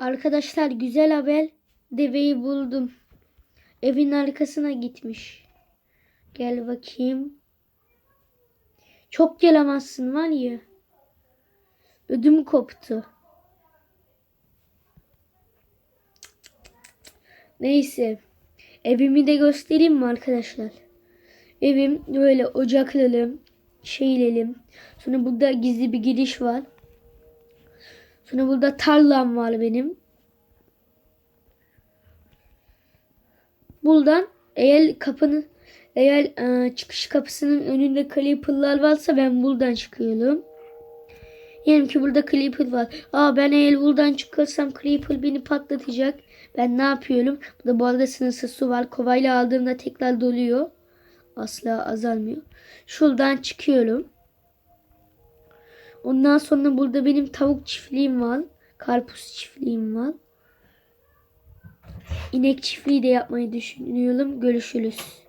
Arkadaşlar güzel haber. Deveyi buldum. Evin arkasına gitmiş. Gel bakayım. Çok gelemezsin var ya. Ödüm koptu. Neyse. Evimi de göstereyim mi arkadaşlar? Evim böyle ocaklalım, şeylelim. Sonra burada gizli bir giriş var. Sonra burada tarlam var benim. Buradan eğer kapının eğer e, çıkış kapısının önünde creeper'lar varsa ben buradan çıkıyorum. Diyelim ki burada creeper var. Aa ben eğer buradan çıkarsam creeper beni patlatacak. Ben ne yapıyorum? Burada bu arada sınırsız su var. Kovayla aldığımda tekrar doluyor. Asla azalmıyor. Şuradan çıkıyorum. Ondan sonra burada benim tavuk çiftliğim var. Karpuz çiftliğim var. İnek çiftliği de yapmayı düşünüyorum. Görüşürüz.